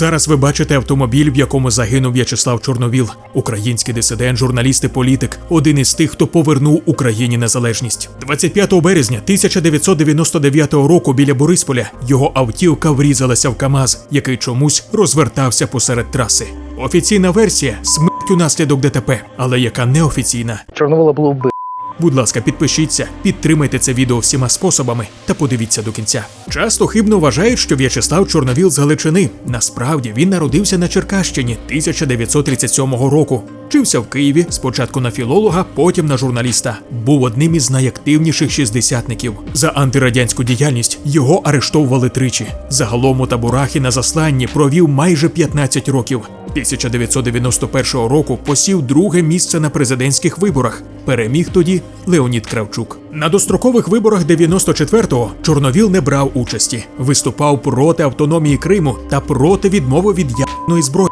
Зараз ви бачите автомобіль, в якому загинув В'ячеслав Чорновіл, український дисидент, журналіст і політик, один із тих, хто повернув Україні незалежність. 25 березня 1999 року біля Борисполя його автівка врізалася в КАМАЗ, який чомусь розвертався посеред траси. Офіційна версія смерть унаслідок ДТП, але яка неофіційна. Чорновола було вбито. Будь ласка, підпишіться, підтримайте це відео всіма способами та подивіться до кінця. Часто хибно вважають, що В'ячеслав Чорновіл з Галичини. Насправді він народився на Черкащині 1937 року. Вчився в Києві спочатку на філолога, потім на журналіста. Був одним із найактивніших шістдесятників. За антирадянську діяльність його арештовували тричі. Загалом у таборах і на засланні провів майже 15 років. 1991 року посів друге місце на президентських виборах. Переміг тоді Леонід Кравчук. На дострокових виборах 94-го Чорновіл не брав участі, виступав проти автономії Криму та проти відмови від ядерної зброї.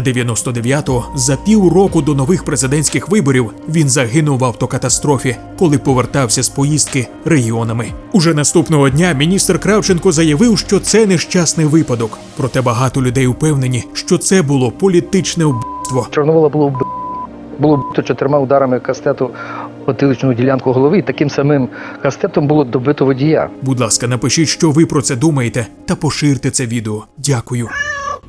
А 99-го, за півроку до нових президентських виборів, він загинув в автокатастрофі, коли повертався з поїздки регіонами. Уже наступного дня міністр Кравченко заявив, що це нещасний випадок. Проте багато людей упевнені, що це було політичне вбивство. Чорновола було вбито. Було вбито чотирма ударами кастету потиличну ділянку голови, і таким самим кастетом було добито водія. Будь ласка, напишіть, що ви про це думаєте, та поширте це відео. Дякую.